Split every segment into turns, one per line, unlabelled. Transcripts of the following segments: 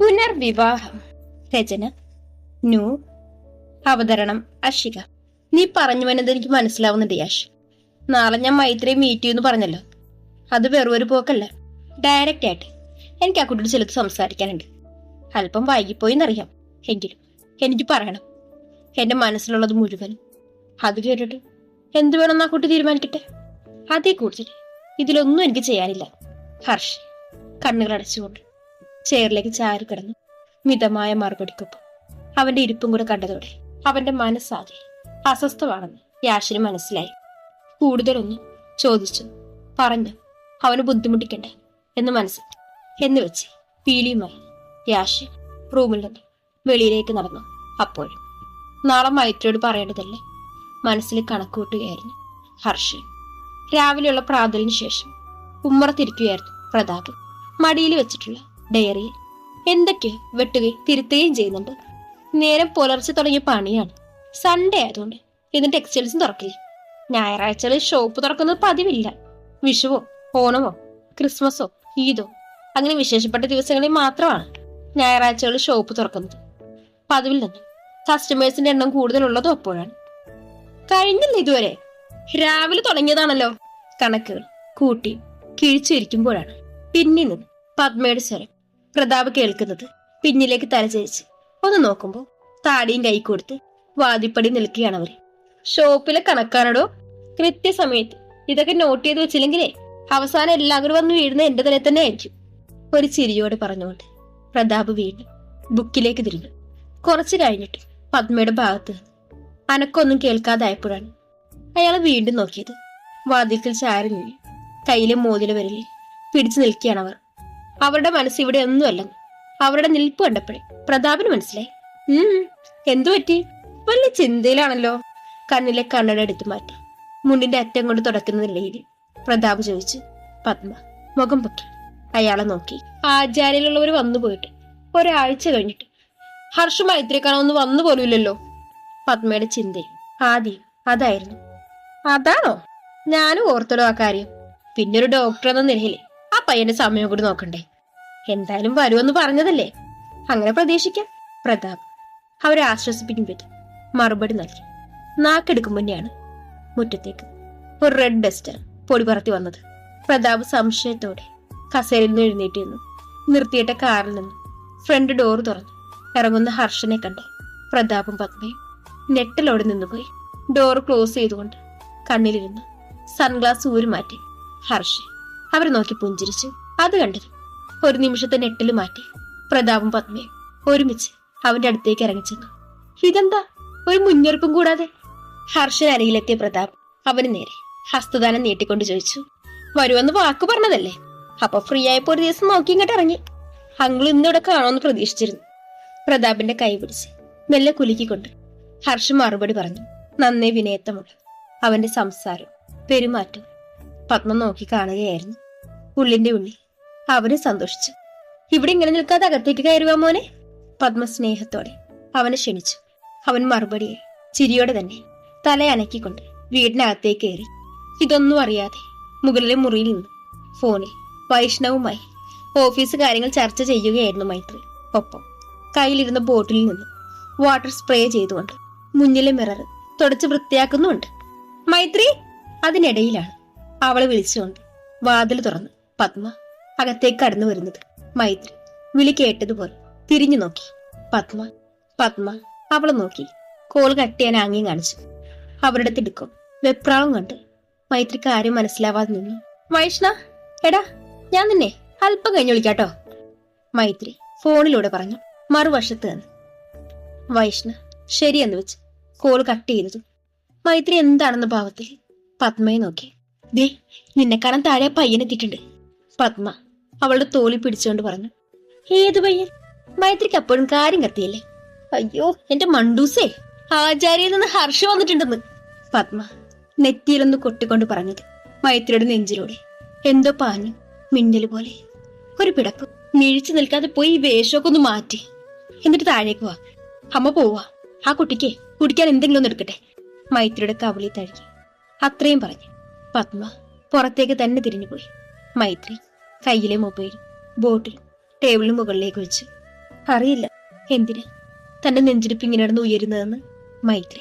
പുനർവിവാഹം. രചന നൂ. അവതരണം അഷിക നീ പറഞ്ഞു വന്നത് എനിക്ക് മനസ്സിലാവുന്നുണ്ട് യാഷ്. നാളെ ഞാൻ മൈത്രിയെ മീറ്റ് എന്ന് പറഞ്ഞല്ലോ. അത് വെറും ഒരു പോക്കല്ല. ഡയറക്റ്റ് ആയിട്ട്. എനിക്ക് ആ കുട്ടിയോട് ചിലത് സംസാരിക്കാനുണ്ട്. അല്പം വൈകിപ്പോയി എന്നറിയാം. എങ്കിലും എനിക്ക് പറയണം. എന്റെ മനസ്സിലുള്ളത് മുഴുവൻ. അത് കേട്ടിട്ട് എന്ത് വേണമെന്ന് ആ കുട്ടി തീരുമാനിക്കട്ടെ? അതേ കൂടുതൽ ഇതിലൊന്നും എനിക്ക് ചെയ്യാനില്ല. ഹർഷ് കണ്ണുകൾ അടച്ചുകൊണ്ട്. ചെയറിലേക്ക് ചാരി കിടന്നു. മിതമായ മറുപടിക്കൊപ്പം അവന്റെ ഇരിപ്പും കൂടെ കണ്ടതോടെ അവന്റെ മനസ്സാകെ അസ്വസ്ഥമാണെന്ന് യാഷിന് മനസ്സിലായി. കൂടുതലൊന്നും ചോദിച്ചു. പറഞ്ഞു അവന് ബുദ്ധിമുട്ടിക്കണ്ടേ? എന്ന് മനസ്സിൽ എന്ന് വെച്ച് പീലിയുമായി യാഷ് റൂമിൽ നിന്ന് വെളിയിലേക്ക് നടന്നു. അപ്പോഴും നാളെ മൈത്രിയോട് പറയേണ്ടതല്ലേ? മനസ്സിൽ കണക്കുകൂട്ടുകയായിരുന്നു ഹർഷി. രാവിലെയുള്ള പ്രാതലിന് ശേഷം ഉമ്മറത്തിരിക്കുകയായിരുന്നു പ്രതാപ്. മടിയിൽ വെച്ചിട്ടുള്ള ഡയറിയിൽ എന്തൊക്കെ വെട്ടുകയും തിരുത്തുകയും ചെയ്യുന്നുണ്ട്. നേരം പുലർച്ചെ തുടങ്ങിയ പണിയാണ്. സൺഡേ ആയതുകൊണ്ട് ഇതിന്റെ ടെക്സ്റ്റൈൽസും തുറക്കില്ല. ഞായറാഴ്ചകളിൽ ഷോപ്പ് തുറക്കുന്നത് പതിവില്ല. വിഷുവോ ഓണമോ ക്രിസ്മസോ ഈദോ അങ്ങനെ വിശേഷപ്പെട്ട ദിവസങ്ങളിൽ മാത്രമാണ് ഞായറാഴ്ചകളിൽ ഷോപ്പ് തുറക്കുന്നത്. പതിവിൽ നിന്ന് കസ്റ്റമേഴ്സിന്റെ എണ്ണം കൂടുതലുള്ളതോ അപ്പോഴാണ് കഴിഞ്ഞില്ല ഇതുവരെ. രാവിലെ തുടങ്ങിയതാണല്ലോ കണക്കുകൾ. കൂട്ടി കിഴിച്ചിരിക്കുമ്പോഴാണ്. പിന്നിൽ നിന്ന് പത്മയുടെ സ്വരം. പ്രതാപ് കേൾക്കുന്നത് പിന്നിലേക്ക് തലചരിച്ച് ഒന്ന് നോക്കുമ്പോൾ താടിയും കൈ കൊടുത്ത് വാതിപ്പടി നിൽക്കുകയാണ് അവർ. ഷോപ്പിലെ കണക്കാണടോ കൃത്യസമയത്ത് ഇതൊക്കെ നോട്ട് ചെയ്ത് വെച്ചില്ലെങ്കിലേ അവസാനം എല്ലാവരും വന്ന് വീഴുന്ന എന്റെ തലയിൽ തന്നെ ആയിരിക്കും. ഒരു ചിരിയോടെ പറഞ്ഞുകൊണ്ട് പ്രതാപ് വീണ്ടും ബുക്കിലേക്ക് തിരിഞ്ഞു. കുറച്ചു കഴിഞ്ഞിട്ട് പത്മയുടെ ഭാഗത്ത് അനക്കൊന്നും കേൾക്കാതായപ്പോഴാണ് അയാൾ വീണ്ടും നോക്കിയത്. വാതിൽക്കൽ ചാരി കയ്യിലെ മോതിലെ വരലിൽ പിടിച്ചു നിൽക്കുകയാണ് അവർ. അവരുടെ മനസ്സ് ഇവിടെ ഒന്നുമല്ല. അവരുടെ നിൽപ്പ് കണ്ടപ്പോഴേ പ്രതാപിന് മനസ്സിലായി. ഉം എന്തു പറ്റി? വലിയ ചിന്തയിലാണല്ലോ. കണ്ണിലെ കണ്ണട എടുത്തു മാറ്റി. മുണ്ടിന്റെ അറ്റം കൊണ്ട് തുടക്കുന്ന നിലയിൽ പ്രതാപ് ചോദിച്ചു പത്മ മുഖം പൊക്കി. അയാളെ നോക്കി. ആചാര്യയിലുള്ളവർ വന്നു പോയിട്ട് ഒരാഴ്ച കഴിഞ്ഞിട്ട് ഹർഷ മൈത്രി കാണാൻ വന്നു പോലുമില്ലല്ലോ. പത്മയുടെ ചിന്ത ആദ്യം അതായിരുന്നു. അതാണോ? ഞാനും ഓർത്തടോ ആ കാര്യം. പിന്നെ ഒരു ഡോക്ടർ എന്ന നിലയിൽ ആ പയ്യന്റെ സമയം കൂടി നോക്കണ്ടേ? എന്തായാലും വരുമെന്ന് പറഞ്ഞതല്ലേ? അങ്ങനെ പ്രതീക്ഷിക്കാം. പ്രതാപ് അവരെ ആശ്വസിപ്പിക്കും വിധം മറുപടി നൽകി. നാക്കെടുക്കും മുന്നെയാണ് മുറ്റത്തേക്ക് ഒരു റെഡ് ഡസ്റ്റർ പൊടി പറത്തി വന്നത്. പ്രതാപ് സംശയത്തോടെ കസേരയിൽ നിന്ന് എഴുന്നേറ്റ് നിന്നു. നിർത്തിയിട്ട കാറിൽ നിന്ന് ഫ്രണ്ട് ഡോർ തുറന്നു. ഇറങ്ങുന്ന ഹർഷനെ കണ്ട്. പ്രതാപും പത്മയും നെട്ടലോടെ നിന്നുപോയി. ഡോർ ക്ലോസ് ചെയ്തുകൊണ്ട് കണ്ണിലിരുന്ന്. സൺഗ്ലാസ് ഊരി മാറ്റി ഹർഷ അവരെ നോക്കി പുഞ്ചിരിച്ചു. അത് കണ്ടത് ഒരു നിമിഷത്തെ നെട്ടിൽ മാറ്റി. പ്രതാപും പത്മയും ഒരുമിച്ച് അവന്റെ അടുത്തേക്ക് ഇറങ്ങിച്ചെന്നു. ഇതെന്താ? ഒരു മുന്നൊരുപ്പും കൂടാതെ? ഹർഷൻ അരികിലെത്തിയ പ്രതാപ് അവന് നേരെ ഹസ്തദാനം നീട്ടിക്കൊണ്ട് ചോദിച്ചു. വരുമെന്ന് വാക്ക് പറഞ്ഞതല്ലേ? അപ്പൊ ഫ്രീ ആയപ്പോ ഒരു ദിവസം നോക്കി ഇങ്ങോട്ട് ഇറങ്ങി. അങ്കിൾ ഇന്നിവിടെ കാണുമെന്ന് പ്രതീക്ഷിച്ചിരുന്നു. പ്രതാപിന്റെ കൈ പിടിച്ച് മെല്ലെ കുലുക്കിക്കൊണ്ട് ഹർഷ് മറുപടി പറഞ്ഞു. നന്നേ വിനയത്തമുള്ള അവന്റെ സംസാരം പെരുമാറ്റം പത്മ നോക്കി കാണുകയായിരുന്നു ഉള്ളിന്റെ ഉള്ളിൽ അവന് സന്തോഷിച്ചു. ഇവിടെ ഇങ്ങനെ നിൽക്കാതെ അകത്തേക്ക് കയറുക മോനെ. പത്മ സ്നേഹത്തോടെ അവനെ ക്ഷണിച്ചു. അവൻ മറുപടിയെ ചിരിയോടെ തന്നെ തല അനക്കിക്കൊണ്ട് വീടിനകത്തേക്ക് കയറി. ഇതൊന്നും അറിയാതെ മുകളിലെ മുറിയിൽ നിന്ന് ഫോണിൽ വൈഷ്ണവുമായി ഓഫീസ് കാര്യങ്ങൾ ചർച്ച ചെയ്യുകയായിരുന്നു മൈത്രി. ഒപ്പം കയ്യിലിരുന്ന ബോട്ടിലിൽ നിന്ന് വാട്ടർ സ്പ്രേ ചെയ്തുകൊണ്ട് മുന്നിലെ മിറർ തുടച്ച് വൃത്തിയാക്കുന്നുണ്ട് മൈത്രി അതിനിടയിലാണ് അവളെ വിളിച്ചുകൊണ്ട് വാതിൽ തുറന്ന്. പത്മ അകത്തേക്ക് കടന്നു വരുന്നത് മൈത്രി വിളി കേട്ടതുപോലെ തിരിഞ്ഞു നോക്കി. പത്മ പത്മ അവളെ നോക്കി. കോൾ കട്ട് ചെയ്യാൻ ആംഗ്യം കാണിച്ചു. അവരുടെ തിടുക്കം വെപ്രാളം കണ്ട്. മൈത്രി കാര്യം മനസ്സിലാവാതെ നിന്നു. വൈഷ്ണ എടാ ഞാൻ നിന്നെ അല്പം കഴിഞ്ഞു വിളിക്കാട്ടോ. മൈത്രി ഫോണിലൂടെ പറഞ്ഞു. മറുവശത്ത് നിന്ന്. വൈഷ്ണ ശരിയെന്ന് വെച്ച് കോൾ കട്ട് ചെയ്തതു മൈത്രി എന്താണെന്ന ഭാവത്തിൽ പത്മയെ നോക്കി. ദേ നിന്നെ കാണാൻ താഴെ പയ്യനെത്തിയിട്ടുണ്ട് പത്മ അവളുടെ തോളി പിടിച്ചുകൊണ്ട് പറഞ്ഞു ഏത് പയ്യൻ? മൈത്രിക്ക് അപ്പോഴും കാര്യം കത്തിയല്ലേ? അയ്യോ എന്റെ മണ്ടൂസേ ആചാര്യയിൽ നിന്ന് ഹർഷ വന്നിട്ടുണ്ടെന്ന്. പത്മ നെറ്റിയിലൊന്ന് കൊട്ടിക്കൊണ്ട് പറഞ്ഞത് മൈത്രിയുടെ നെഞ്ചിലൂടെ. എന്തോ പാഞ്ഞു മിന്നൽ പോലെ. ഒരു പിടപ്പ്. മിഴിച്ചു നിൽക്കാതെ പോയി വേഷമൊക്കെ ഒന്ന് മാറ്റി. എന്നിട്ട് താഴേക്ക് വാ. അമ്മ പോവാ. ആ കുട്ടിക്ക് കുടിക്കാൻ എന്തെങ്കിലും ഒന്ന് എടുക്കട്ടെ. മൈത്രിയുടെ കവിളി തഴുകി. അത്രയും പറഞ്ഞു. പത്മ പുറത്തേക്ക് തന്നെ തിരിഞ്ഞുപോയി. മൈത്രി കയ്യിലെ മൊബൈൽ ബോട്ടിൽ ടേബിളിന് മുകളിലേക്ക് വെച്ച്. അറിയില്ല എന്തിന്? തന്റെ നെഞ്ചിടിപ്പ് ഇങ്ങനെ നടന്ന് ഉയരുന്നതെന്ന്? മൈത്രി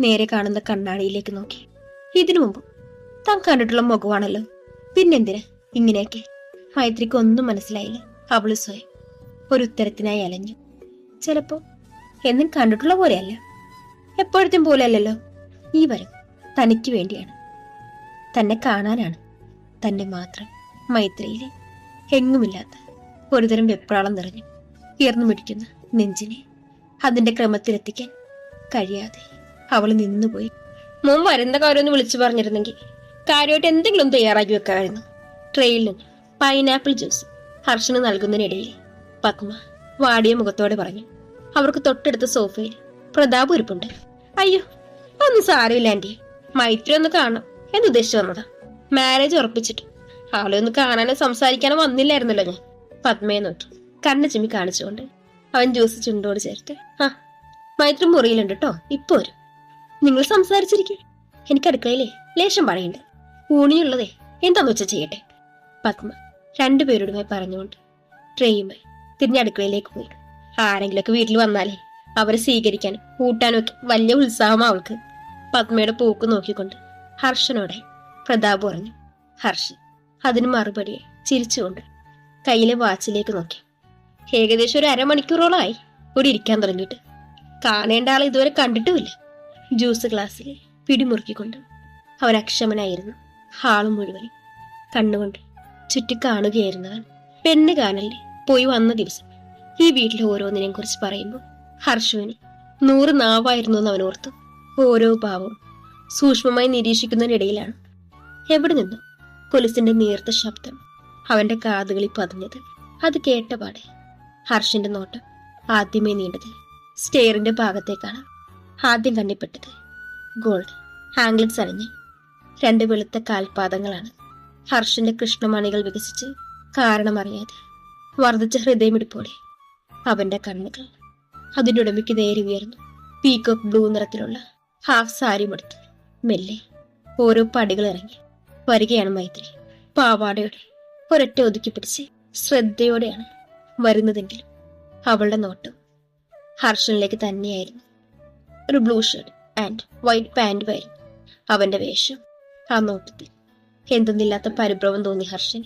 നേരെ കാണുന്ന കണ്ണാടിയിലേക്ക് നോക്കി. ഇതിനു മുമ്പ് താൻ കണ്ടിട്ടുള്ള മുഖമാണല്ലോ. പിന്നെന്തിന് ഇങ്ങനെയൊക്കെ? മൈത്രിക്ക് ഒന്നും മനസ്സിലായില്ല. അവൾ സ്വയം ഒരു ഉത്തരത്തിനായി അലഞ്ഞു. ചിലപ്പോ എന്നും കണ്ടിട്ടുള്ള പോലെയല്ല. എപ്പോഴത്തെയും പോലെയല്ലല്ലോ. ഈ വരം തനിക്ക് വേണ്ടിയാണ്. തന്നെ കാണാനാണ്. തന്നെ മാത്രം മൈത്രിയിലെ എങ്ങുമില്ലാത്ത ഒരുതരം വെപ്രാളം നിറഞ്ഞു ഉയർന്നു പിടിക്കുന്ന നെഞ്ചിനെ അതിന്റെ ക്രമത്തിലെത്തിക്കാൻ കഴിയാതെ അവൾ നിന്നുപോയി. മോൻ വരുന്ന കാര്യമൊന്ന് വിളിച്ചു പറഞ്ഞിരുന്നെങ്കിൽ കാര്യമായിട്ട് എന്തെങ്കിലും തയ്യാറാക്കി വെക്കാമായിരുന്നു. ട്രെയിനിൽ പൈനാപ്പിൾ ജ്യൂസ് ഹർഷന് നൽകുന്നതിനിടയിൽ പത്മ വാടിയ മുഖത്തോടെ പറഞ്ഞു അവർക്ക് തൊട്ടടുത്ത സോഫയിൽ പ്രതാപ് ഇരിപ്പുണ്ട് അയ്യോ ഒന്നും സാരമില്ല ആന്റി. മൈത്രി ഒന്ന് കാണണം. എന്ന് ഉദ്ദേശിച്ചു വന്നതാ മാരേജ് ഉറപ്പിച്ചിട്ട്. ആളെ ഒന്ന് കാണാനോ സംസാരിക്കാനോ വന്നില്ലായിരുന്നല്ലോ ഞാൻ. പത്മയെ നോക്കി കണ്ണു ചിമ്മി കാണിച്ചുകൊണ്ട്. അവൻ ജ്യൂസ് ചുണ്ടോട് ചേർത്ത്. ആ മൈത്രി മുറിയിലുണ്ട് കേട്ടോ ഇപ്പൊ വരും. നിങ്ങൾ സംസാരിച്ചിരിക്കും. എനിക്ക് അടുക്കളയിലേ ലേശം പണിയുണ്ട്. ഊണിയുള്ളതേ എന്താന്ന് വെച്ചാൽ ചെയ്യട്ടെ? പത്മ രണ്ടുപേരോടുമായി പറഞ്ഞുകൊണ്ട് ട്രെയിനുമായി തിരിഞ്ഞ അടുക്കളയിലേക്ക് പോയി. ആരെങ്കിലൊക്കെ വീട്ടിൽ വന്നാലേ അവരെ സ്വീകരിക്കാനും കൂട്ടാനും ഒക്കെ വലിയ ഉത്സാഹം അവൾക്ക്. പത്മയുടെ പൂക്ക് നോക്കിക്കൊണ്ട് ഹർഷനോടെ പ്രതാപ് പറഞ്ഞു ഹർഷൻ അതിന് മറുപടി ചിരിച്ചുകൊണ്ട് കയ്യിലെ വാച്ചിലേക്ക് നോക്കി. ഏകദേശം ഒരു അരമണിക്കൂറോളമായി ഇവിടെ ഇരിക്കാൻ തുടങ്ങിയിട്ട്. കാണേണ്ട ആളെ ഇതുവരെ കണ്ടിട്ടുമില്ല. ജ്യൂസ് ഗ്ലാസ്സിൽ പിടിമുറുക്കിക്കൊണ്ട് അവൻ അക്ഷമനായിരുന്നു. ഹാൾ മുഴുവനും കണ്ണുകൊണ്ട് ചുറ്റി കാണുകയായിരുന്നവൻ പെണ്ണ് കാണലിൽ പോയി വന്ന ദിവസം ഈ വീട്ടിലെ ഓരോന്നിനെയും കുറിച്ച് പറയുമ്പോൾ ഹർഷുവിന് നൂറ് നാവായിരുന്നു എന്ന് അവൻ ഓർത്തു. ഓരോ ഭാവവും സൂക്ഷ്മമായി നിരീക്ഷിക്കുന്നതിനിടയിലാണ്. എവിടെ നിന്നു കൊലുസിന്റെ നേർത്ത ശബ്ദം അവന്റെ കാതുകളിൽ പതിഞ്ഞത്. അത് കേട്ടപാടെ ഹർഷിന്റെ നോട്ടം ആദ്യമേ നീണ്ടത് സ്റ്റെയറിന്റെ ഭാഗത്തേക്കാണ്. ആദ്യം കണ്ണിപ്പെട്ടത് ഗോൾഡ് ആംഗ്ലിക്സ് അണിഞ്ഞ് രണ്ട് വെളുത്ത കാൽപാദങ്ങളാണ് ഹർഷിന്റെ കൃഷ്ണമണികൾ വികസിച്ച് കാരണമറിയാതെ വർദ്ധിച്ച ഹൃദയമിടിപ്പോടെ അവന്റെ കണ്ണുകൾ അതിനുടമയ്ക്ക് നേരെ ഉയർന്നു. പീക്കോക്ക് ബ്ലൂ നിറത്തിലുള്ള ഹാഫ് സാരി എടുത്ത്. മെല്ലെ ഓരോ പടികൾ ഇറങ്ങി. വരികയാണ് മൈത്രി. പാവാടയുടെ ഒരൊറ്റ ഒതുക്കി പിടിച്ച് ശ്രദ്ധയോടെയാണ് വരുന്നതെങ്കിലും അവളുടെ നോട്ടം ഹർഷനിലേക്ക് തന്നെയായിരുന്നു. ഒരു ബ്ലൂ ഷർട്ട് ആൻഡ് വൈറ്റ് പാന്റുമായിരുന്നു അവന്റെ വേഷം ആ നോട്ടത്തിൽ എന്തെന്നില്ലാത്ത പരിഭ്രമം തോന്നി ഹർഷന്.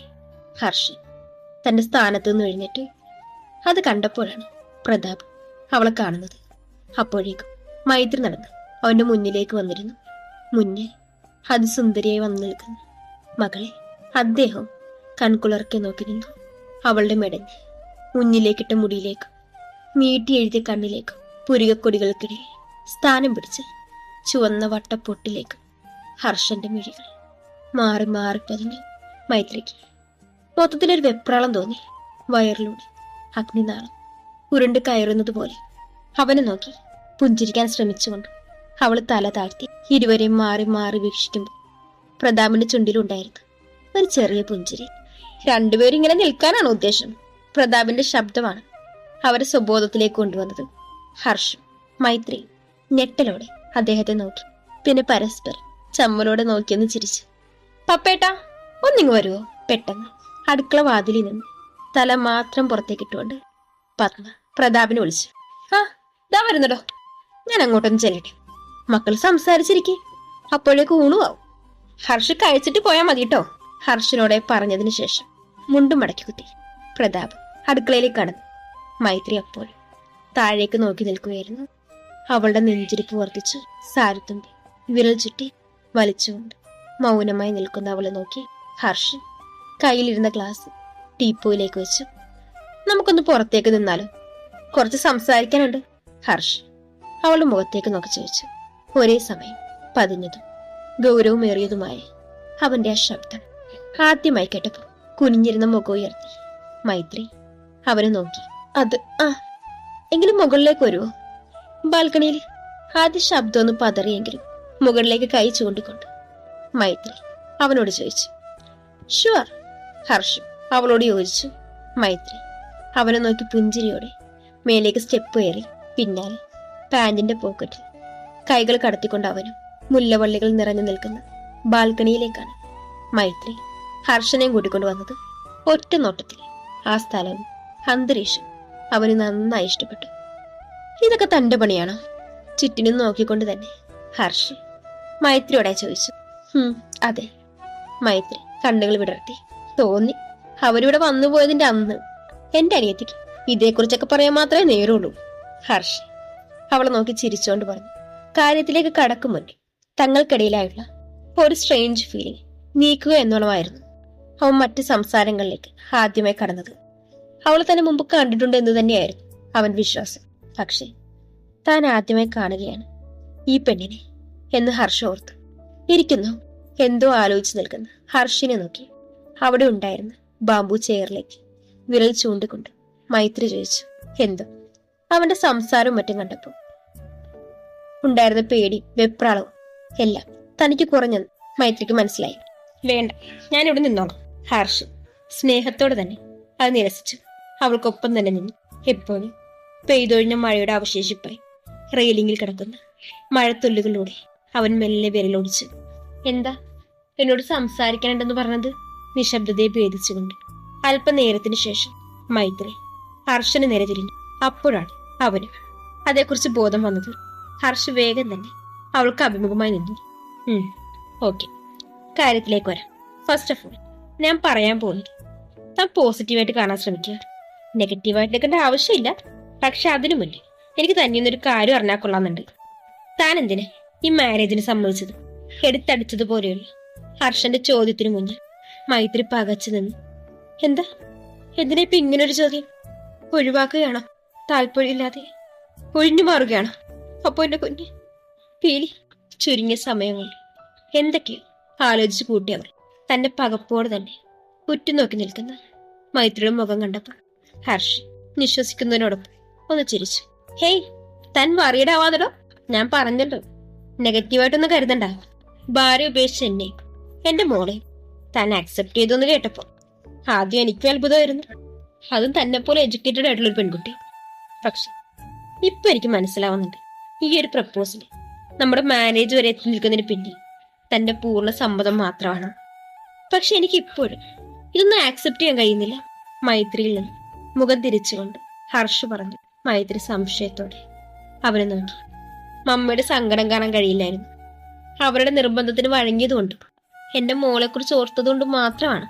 ഹർഷൻ തന്റെ സ്ഥാനത്ത് നിന്ന് എഴുന്നേറ്റ് അത് കണ്ടപ്പോഴാണ് പ്രതാപ് അവളെ കാണുന്നത്. അപ്പോഴേക്കും മൈത്രി നടന്ന് അവന്റെ മുന്നിലേക്ക് വന്നിരുന്നു. മുന്നിൽ അതിസുന്ദരിയായി വന്നു നിൽക്കുന്നു. മകളെ അദ്ദേഹം കൺകുളർക്കെ നോക്കി നിന്നു. അവളുടെ മെടഞ്ഞ് മുന്നിലേക്കിട്ട മുടിയിലേക്കും നീട്ടി എഴുതിയ കണ്ണിലേക്കും പുരികക്കൊടികൾക്കിടയിൽ സ്ഥാനം പിടിച്ച് ചുവന്ന വട്ടപ്പൊട്ടിലേക്കും ഹർഷന്റെ മിഴികൾ മാറി മാറി പതിഞ്ഞു മൈത്രിക്ക്. മൊത്തത്തിലൊരു വെപ്രാളം തോന്നി വയറിലൂടെ അഗ്നിനാളം. ഉരുണ്ട് കയറുന്നത് പോലെ അവനെ നോക്കി പുഞ്ചിരിക്കാൻ ശ്രമിച്ചുകൊണ്ട് അവൾ തല താഴ്ത്തി ഇരുവരെയും മാറി മാറി വീക്ഷിക്കുമ്പോൾ പ്രതാപിന്റെ ചുണ്ടിലുണ്ടായിരുന്നു ഒരു ചെറിയ പുഞ്ചിരി. രണ്ടുപേരും ഇങ്ങനെ നിൽക്കാനാണ് ഉദ്ദേശം? പ്രതാപിന്റെ ശബ്ദമാണ് അവരെ സ്വബോധത്തിലേക്ക് കൊണ്ടുവന്നത്. ഹർഷം മൈത്രി ഞെട്ടലോടെ അദ്ദേഹത്തെ നോക്കി. പിന്നെ പരസ്പരം ചമ്മലോടെ നോക്കിയെന്ന് ചിരിച്ചു. പപ്പേട്ടാ ഒന്നിങ്ങ് വരുമോ പെട്ടെന്ന്. അടുക്കള വാതിലിൽ നിന്ന് തല മാത്രം പുറത്തേക്കിട്ടുകൊണ്ട് പത്മ പ്രതാപിനെ വിളിച്ചു. ആ ഇതാ വരുന്നടോ. ഞാൻ അങ്ങോട്ടൊന്ന് ചെല്ലട്ടെ. മക്കൾ സംസാരിച്ചിരിക്കെ. അപ്പോഴേക്ക് ഊണുമാവും ഹർഷ് കഴിച്ചിട്ട് പോയാൽ മതി കേട്ടോ ഹർഷിനോടെ പറഞ്ഞതിന് ശേഷം മുണ്ടും മടക്കി കുത്തി. പ്രതാപ് അടുക്കളയിലേക്ക് കടന്നു. മൈത്രി അപ്പോൾ താഴേക്ക് നോക്കി നിൽക്കുകയായിരുന്നു. അവളുടെ നെഞ്ചിരിപ്പ് വർദ്ധിച്ച് സാരത്തുമ്പി വിരൽ ചുറ്റി വലിച്ചുകൊണ്ട് മൗനമായി നിൽക്കുന്ന അവളെ നോക്കി ഹർഷൻ കയ്യിലിരുന്ന ഗ്ലാസ് ടീപ്പോയിലേക്ക് വെച്ചു. നമുക്കൊന്ന് പുറത്തേക്ക് നിന്നാലോ? കുറച്ച് സംസാരിക്കാനുണ്ട് ഹർഷ് അവളുടെ മുഖത്തേക്ക് നോക്കി ചോദിച്ചു. ഒരേ സമയം പതിഞ്ഞതും ഗൗരവമേറിയതുമായ അവന്റെ ആ ശബ്ദം ആദ്യമായി കേട്ടപ്പോ കുനിഞ്ഞിരുന്ന മുഖം ഉയർത്തി. മൈത്രി അവനെ നോക്കി. അത് ആ എങ്കിലും മുകളിലേക്ക് വരുമോ ബാൽക്കണിയിൽ ആദ്യ ശബ്ദം ഒന്ന് പതറിയെങ്കിലും മുകളിലേക്ക് കൈ ചൂണ്ടിക്കൊണ്ട്. മൈത്രി അവനോട് ചോദിച്ചു. ഷുവർ ഹർഷു അവളോട് യോജിച്ചു. മൈത്രി അവനെ നോക്കി പുഞ്ചിരിയോടെ മേലേക്ക് സ്റ്റെപ്പ് കയറി പിന്നാലെ പാൻറിന്റെ പോക്കറ്റിൽ കൈകൾ കടത്തിക്കൊണ്ട് അവനും മുല്ലവള്ളികൾ നിറഞ്ഞു നിൽക്കുന്ന ബാൽക്കണിയിലേക്കാണ് മൈത്രി ഹർഷനെയും കൂട്ടിക്കൊണ്ട് വന്നത് ഒറ്റ നോട്ടത്തിൽ. ആ സ്ഥലം അന്തരീക്ഷം അവന് നന്നായി ഇഷ്ടപ്പെട്ടു. ഇതൊക്കെ തന്റെ പണിയാണോ. ചുറ്റിനും നോക്കിക്കൊണ്ട് തന്നെ ഹർഷ് മൈത്രിയോടെ ചോദിച്ചു. "ഹും, അതെ. മൈത്രി കണ്ണുകൾ വിടർത്തി. തോന്നി. അവരിവിടെ വന്നുപോയതിന്റെ അന്ന് എന്റെ അനിയത്തിക്ക് ഇതേക്കുറിച്ചൊക്കെ പറയാൻ മാത്രമേ നേരുള്ളൂ ഹർഷ് അവളെ നോക്കി ചിരിച്ചുകൊണ്ട് പറഞ്ഞു. കാര്യത്തിലേക്ക് കടക്കും മുന്നേ തങ്ങൾക്കിടയിലായുള്ള ഒരു സ്ട്രേഞ്ച് ഫീലിംഗ് നീക്കുക എന്നോണമായിരുന്നു അവൻ മറ്റ് സംസാരങ്ങളിലേക്ക് ആദ്യമായി കടന്നത്. അവളെ തന്നെ മുമ്പ് കണ്ടിട്ടുണ്ട് എന്ന് തന്നെയായിരുന്നു അവൻ വിശ്വാസം. പക്ഷേ താൻ ആദ്യമായി കാണുകയാണ് ഈ പെണ്ണിനെ എന്ന് ഹർഷ ഓർത്തു. ഇരിക്കുന്നു. എന്തോ ആലോചിച്ച് നിൽക്കുന്ന. ഹർഷിനെ നോക്കി. അവിടെ ഉണ്ടായിരുന്ന ബാംബു ചെയറിലേക്ക് വിരൽ ചൂണ്ടിക്കൊണ്ട് മൈത്രി ചോദിച്ചു. എന്തോ? അവന്റെ സംസാരവും മറ്റും കണ്ടപ്പോൾ ഉണ്ടായിരുന്ന പേടി വെപ്രാളവും എല്ലാം തനിക്ക് കുറഞ്ഞത് മൈത്രിക്ക് മനസ്സിലായി. വേണ്ട ഞാൻ ഇവിടെ നിന്നോളാം ഹർഷ്. സ്നേഹത്തോടെ തന്നെ അത് നിരസിച്ചു അവൾക്കൊപ്പം തന്നെ നിന്നു എപ്പോഴും പെയ്തൊഴിഞ്ഞ മഴയുടെ അവശേഷിപ്പായി റെയിലിംഗിൽ കിടക്കുന്ന മഴത്തുള്ളികളിലൂടെ അവൻ മെല്ലെ വിരലോടിച്ചു എന്താ? എന്നോട് സംസാരിക്കാനുണ്ടെന്ന് പറഞ്ഞത്? നിശബ്ദതയെ ഭേദിച്ചുകൊണ്ട് അല്പനേരത്തിന് ശേഷം മൈത്രി ഹർഷന് നേരെ തിരിഞ്ഞു. അപ്പോഴാണ് അവന് അതേക്കുറിച്ച് ബോധം വന്നത്. ഹർഷ് വേഗം തന്നെ. അവൾക്ക് അഭിമുഖമായി നിന്നു. ഓക്കെ കാര്യത്തിലേക്ക് വരാം. ഫസ്റ്റ് ഓഫ് ഓൾ ഞാൻ പറയാൻ പോകുന്നത് താൻ പോസിറ്റീവായിട്ട് കാണാൻ ശ്രമിക്കുക. നെഗറ്റീവായിട്ട് നിൽക്കേണ്ട ആവശ്യമില്ല. പക്ഷെ അതിനു മുന്നേ എനിക്ക് തന്നെയൊന്നൊരു കാര്യം അറിഞ്ഞാൽ കൊള്ളാമെന്നുണ്ട്. താൻ എന്തിനെ ഈ മാരേജിന് സമ്മതിച്ചത്? എടുത്തടിച്ചതുപോലെയുള്ള ഹർഷന്റെ ചോദ്യത്തിന് മുന്നിൽ മൈത്രി പകച്ചു നിന്നു. എന്താ? എന്തിനാ ഇപ്പൊ ഇങ്ങനൊരു ചോദ്യം? ഒഴിവാക്കുകയാണോ? താല്പര്യമില്ലാതെ? ഒഴിഞ്ഞു മാറുകയാണോ? അപ്പൊ എന്റെ കുഞ്ഞ് പീലി ചുരുങ്ങിയ സമയം കൊണ്ട് എന്തൊക്കെയോ ആലോചിച്ച് കൂട്ടിയവർ തന്റെ പകപ്പോടെ തന്നെ ഉറ്റുനോക്കി നിൽക്കുന്ന മൈത്രിയുടെ മുഖം കണ്ടപ്പോൾ ഹർഷ് നിശ്വസിക്കുന്നതിനോടൊപ്പം ഒന്ന് ചിരിച്ചു. ഹേയ് താൻ വറിയടാവാതടോ ഞാൻ പറഞ്ഞല്ലോ. നെഗറ്റീവായിട്ടൊന്നും കരുതണ്ട. ഭാര്യ ഉപേക്ഷിച്ച് എന്നെ എന്റെ മോളെ താൻ അക്സെപ്റ്റ് ചെയ്തെന്ന് കേട്ടപ്പോൾ ആദ്യം എനിക്കും അത്ഭുതമായിരുന്നു. അതും തന്നെ പോലെ എഡ്യൂക്കേറ്റഡ് ആയിട്ടുള്ള ഒരു പെൺകുട്ടി. പക്ഷെ ഇപ്പൊ എനിക്ക് മനസ്സിലാവുന്നുണ്ട് ഈ ഒരു പ്രപ്പോസൽ നമ്മുടെ മാനേജർ വരെ എത്തി നിൽക്കുന്നതിന് പിന്നിൽ തന്റെ പൂർണ സമ്മതം മാത്രമാണ്. പക്ഷെ എനിക്ക് ഇപ്പോഴും ഇതൊന്നും ആക്സെപ്റ്റ് ചെയ്യാൻ കഴിയുന്നില്ല. മൈത്രിയിൽ നിന്ന് മുഖം തിരിച്ചുകൊണ്ട് ഹർഷ് പറഞ്ഞു മൈത്രി സംശയത്തോടെ. അവനെ നോക്കി. മമ്മയുടെ സങ്കടം കാണാൻ കഴിയില്ലായിരുന്നു. അവരുടെ നിർബന്ധത്തിന് വഴങ്ങിയതുകൊണ്ടും എന്റെ മോളെക്കുറിച്ച് ഓർത്തതുകൊണ്ട് മാത്രമാണ്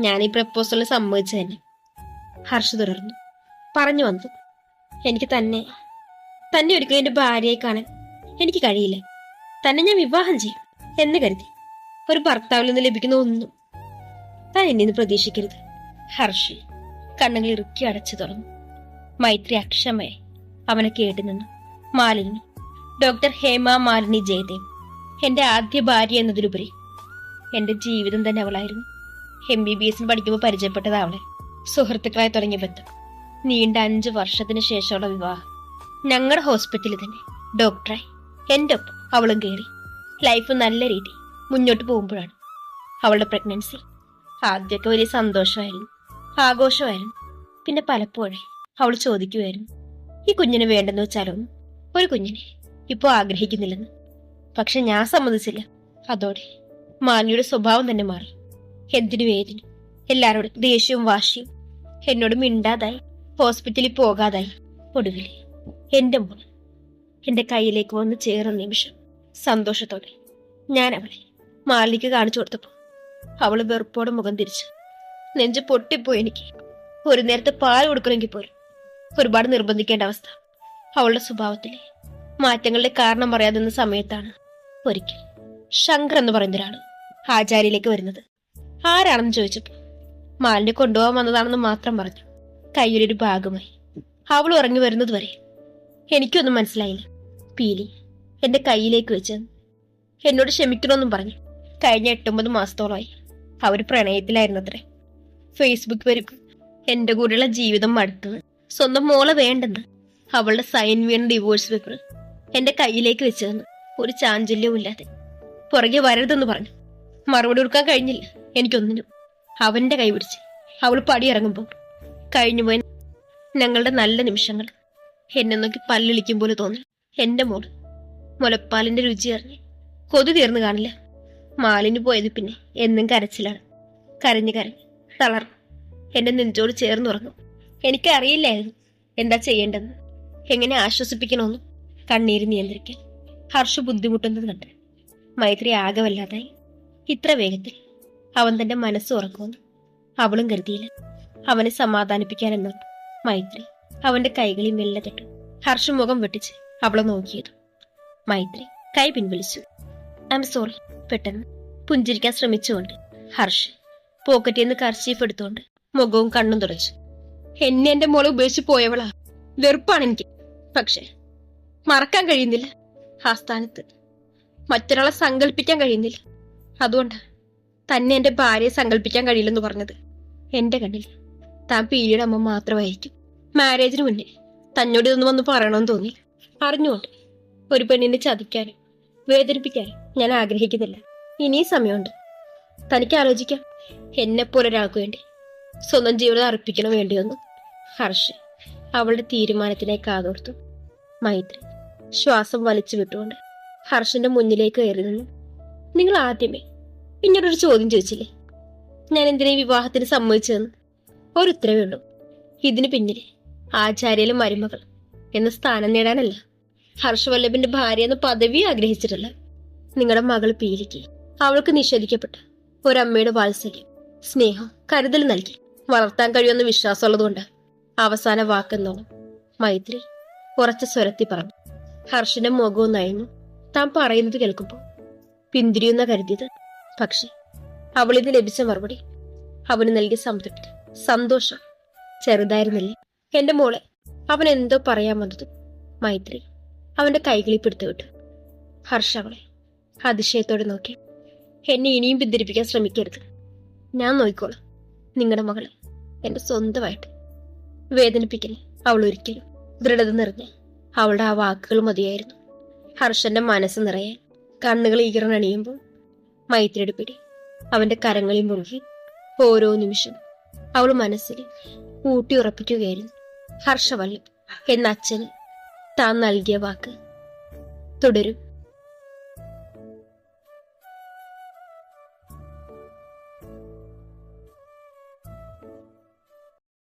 ഞാൻ ഈ പ്രപ്പോസലിൽ സമ്മതിച്ചതന്നെ ഹർഷ് തുടർന്നു. പറഞ്ഞു വന്നു. എനിക്ക് തന്നെ തന്നെ ഒരിക്കലും എന്റെ ഭാര്യയെ കാണാൻ എനിക്ക് കഴിയില്ല. തന്നെ ഞാൻ വിവാഹം ചെയ്യും എന്ന് കരുതി. ഒരു ഭർത്താവിൽ നിന്ന് ലഭിക്കുന്ന ഒന്നും താൻ എന്നെ നിന്ന് പ്രതീക്ഷിക്കരുത്. ഹർഷി കണ്ണുകൾ ഇറുക്കി അടച്ചു തുറന്നു. മൈത്രി അക്ഷമയെ അവനെ കേട്ടു നിന്നു. മാലിനി ഡോക്ടർ ഹേമ മാലിനി ജയദേവ്. എന്റെ ആദ്യ ഭാര്യ എന്നതിലുപരി എന്റെ ജീവിതം തന്നെ അവളായിരുന്നു. എം ബി ബി എസിന് പഠിക്കുമ്പോൾ പരിചയപ്പെട്ടത് അവളെ. സുഹൃത്തുക്കളായി തുടങ്ങിയ ബന്ധം. നീണ്ട അഞ്ച് വർഷത്തിന് ശേഷമുള്ള വിവാഹം. ഞങ്ങളുടെ ഹോസ്പിറ്റലിൽ തന്നെ ഡോക്ടറെ എന്റെ ഒപ്പം അവളും കയറി ലൈഫ് നല്ല രീതി മുന്നോട്ട് പോകുമ്പോഴാണ് അവളുടെ പ്രഗ്നൻസി ആദ്യമൊക്കെ വലിയ സന്തോഷമായിരുന്നു. ആഘോഷമായിരുന്നു. പിന്നെ പലപ്പോഴേ അവൾ ചോദിക്കുമായിരുന്നു ഈ കുഞ്ഞിന് വേണ്ടെന്ന് വെച്ചാലൊന്നും ഒരു കുഞ്ഞിനെ ഇപ്പോൾ ആഗ്രഹിക്കുന്നില്ലെന്ന്. പക്ഷെ ഞാൻ സമ്മതിച്ചില്ല. അതോടെ മാനിയുടെ സ്വഭാവം തന്നെ മാറി. എന്തിനു വേദിനും? എല്ലാവരോടും ദേഷ്യവും വാശിയും. എന്നോട് മിണ്ടാതായി. ഹോസ്പിറ്റലിൽ പോകാതായി. ഒടുവിൽ എന്റെ മോൾ എന്റെ കയ്യിലേക്ക് വന്ന് ചേർന്ന നിമിഷം സന്തോഷത്തോടെ ഞാൻ അവളെ മാലിനിക്ക് കാണിച്ചു കൊടുത്തപ്പോൾ അവൾ വെറുപ്പോടെ മുഖം തിരിച്ചു. നെഞ്ച് പൊട്ടിപ്പോയി എനിക്ക്. ഒരു നേരത്തെ പാൽ കൊടുക്കണമെങ്കിൽ പോലും ഒരുപാട് നിർബന്ധിക്കേണ്ട അവസ്ഥ. അവളുടെ സ്വഭാവത്തിലെ മാറ്റങ്ങളുടെ കാരണം പറയാതെ സമയത്താണ് ഒരിക്കൽ ശങ്കർ എന്ന് പറയുന്ന ഒരാൾ ആചാര്യയിലേക്ക് വരുന്നത്. ആരാണെന്ന് ചോദിച്ചപ്പോൾ മാലിനെ കൊണ്ടുപോകാൻ വന്നതാണെന്ന് മാത്രം പറഞ്ഞു. കയ്യിലൊരു ഭാഗമായി. അവൾ ഉറങ്ങി വരുന്നത് വരെ എനിക്കൊന്നും മനസ്സിലായില്ല. പീലി എന്റെ കയ്യിലേക്ക് വെച്ച് എന്നോട് ക്ഷമിക്കണമെന്നും പറഞ്ഞു കഴിഞ്ഞ എട്ടൊമ്പത് മാസത്തോളമായി അവർ പ്രണയത്തിലായിരുന്നു അത്രേ ഫേസ്ബുക്ക് വരും. എന്റെ കൂടെയുള്ള ജീവിതം മടുത്തത് സ്വന്തം മോളെ വേണ്ടെന്ന് അവളുടെ സൈൻ വീണ ഡിവോഴ്സ് പേപ്പർ എന്റെ കയ്യിലേക്ക് വെച്ചതെന്ന് ഒരു ചാഞ്ചല്യവും ഇല്ലാതെ പുറകെ വരരുതെന്ന് പറഞ്ഞു. മറുപടി കൊടുക്കാൻ കഴിഞ്ഞില്ല എനിക്കൊന്നിനും. അവന്റെ കൈ പിടിച്ച് അവൾ പടിയിറങ്ങുമ്പോൾ കഴിഞ്ഞുപോയ ഞങ്ങളുടെ നല്ല നിമിഷങ്ങൾ എന്നെ നോക്കി പല്ലിളിക്കും പോലെ തോന്നി. എന്റെ മോൾ മുലപ്പാലിന്റെ രുചി അറിഞ്ഞ്. കൊതു തീർന്നു കാണില്ല. മാലിന് പോയത് പിന്നെ എന്നും കരച്ചിലാണ്. കരഞ്ഞു കരഞ്ഞ് തളർന്നു. എന്റെ നെഞ്ചോട് ചേർന്നുറങ്ങും എനിക്കറിയില്ലായിരുന്നു എന്താ ചെയ്യേണ്ടതെന്ന്. എങ്ങനെ ആശ്വസിപ്പിക്കണമെന്നും കണ്ണീര് നിയന്ത്രിക്കാൻ ഹർഷ ബുദ്ധിമുട്ടുന്നത് കണ്ട് മൈത്രി ആകെ വല്ലാതായി. ഇത്ര വേഗത്തിൽ അവൻ തന്റെ മനസ്സ് ഉറക്കുമെന്ന് അവളും കരുതിയില്ല. അവനെ സമാധാനിപ്പിക്കാനെന്നോ മൈത്രി അവന്റെ കൈകളിൽ മെല്ലെ തട്ടു. ഹർഷ മുഖം വെട്ടിച്ച് അവളെ നോക്കിയത്. മൈത്രി കൈ പിൻവലിച്ചു. ഐ എം സോറി പെട്ടെന്ന്. പുഞ്ചിരിക്കാൻ ശ്രമിച്ചുകൊണ്ട് ഹർഷ് പോക്കറ്റിൽ നിന്ന് കർച്ചീഫ് എടുത്തുകൊണ്ട് മുഖവും കണ്ണും തുടച്ചു. എന്നെ എന്റെ മോളെ ഉപേക്ഷിച്ച് പോയവളാ. വെറുപ്പാണ് എനിക്ക്. പക്ഷെ മറക്കാൻ കഴിയുന്നില്ല. ആ സ്ഥാനത്ത് മറ്റൊരാളെ സങ്കല്പിക്കാൻ കഴിയുന്നില്ല. അതുകൊണ്ടാ തന്നെ എന്റെ ഭാര്യയെ സങ്കല്പിക്കാൻ കഴിയില്ലെന്ന് പറഞ്ഞത് എന്റെ കണ്ണിൽ. താൻ പീരിയുടെ അമ്മ മാത്രമായിരിക്കും. മാരേജിന് മുന്നേ തന്നോട് ഇതൊന്നും വന്ന് പറയണമെന്ന് തോന്നി. അറിഞ്ഞുകൊണ്ട് ഒരു പെണ്ണിനെ ചതിക്കാനും വേദനിപ്പിക്കാനും ഞാൻ ആഗ്രഹിക്കുന്നില്ല. ഇനിയും സമയമുണ്ട്. തനിക്ക് ആലോചിക്കാം. എന്നെപ്പോലെ ഒരാൾക്ക് വേണ്ടി സ്വന്തം ജീവിതം അർപ്പിക്കണം വേണ്ടിയൊന്നു. ഹർഷ് അവളുടെ തീരുമാനത്തിനെ കാതോർത്തു മൈത്രി ശ്വാസം വലിച്ചു വിട്ടുകൊണ്ട് ഹർഷന്റെ മുന്നിലേക്ക് കയറി നിന്നു. നിങ്ങൾ ആദ്യമേ എന്നോടൊരു ചോദ്യം ചോദിച്ചില്ലേ? ഞാൻ എന്തിനാ വിവാഹത്തിന് സമ്മതിച്ചതെന്ന്? ഒരു ഉത്തരവേ ഉള്ളൂ. ഇതിന് പിന്നിലെ ആചാര്യയിലും മരുമകൾ എന്ന് സ്ഥാനം നേടാനല്ല. ഹർഷവല്ലഭന്റെ ഭാര്യ എന്ന പദവി ആഗ്രഹിച്ചിട്ടല്ല. നിങ്ങളുടെ മകൾ പീലിക്ക് അവൾക്ക് നിഷേധിക്കപ്പെട്ട ഒരമ്മയുടെ വാത്സല്യം സ്നേഹം കരുതൽ നൽകി. വളർത്താൻ കഴിയുമെന്ന വിശ്വാസമുള്ളതുകൊണ്ട് അവസാന വാക്കെന്നോണം. മൈത്രി ഉറച്ച സ്വരത്തി പറഞ്ഞു. ഹർഷന്റെ മുഖവും നയഞ്ഞു താൻ പറയുന്നത് കേൾക്കുമ്പോൾ പിന്തിരിയുന്ന കരുതിയത് പക്ഷെ അവളിത് ലഭിച്ച മറുപടി അവന് നൽകിയ സംതൃപ്തി സന്തോഷം ചെറുതായിരുന്നില്ലേ? എന്റെ മോളെ അവൻ എന്തോ പറയാൻ വന്നത്? മൈത്രി അവന്റെ കൈകളിൽ പിടുത്തു വിട്ടു. ഹർഷ അവളെ അതിശയത്തോടെ നോക്കി. എന്നെ ഇനിയും പിന്തിരിപ്പിക്കാൻ ശ്രമിക്കരുത്. ഞാൻ നോക്കിക്കോളാം നിങ്ങളുടെ മകളെ എന്റെ സ്വന്തമായിട്ട്. വേദനിപ്പിക്കലേ അവൾ ഒരിക്കലും. ദൃഢത നിറഞ്ഞ അവളുടെ ആ വാക്കുകൾ മതിയായിരുന്നു. ഹർഷന്റെ മനസ്സ് നിറയാൻ കണ്ണുകൾ ഈകറണണിയുമ്പോൾ മൈത്രിയുടെ പിടി അവന്റെ കരങ്ങളിൽ മുഴുകി ഓരോ നിമിഷം അവൾ മനസ്സിൽ ഊട്ടി ഉറപ്പിക്കുകയായിരുന്നു. ഹർഷവല്ലം എന്ന അച്ഛന് താൻ നൽകിയ വാക്ക്. തുടരും.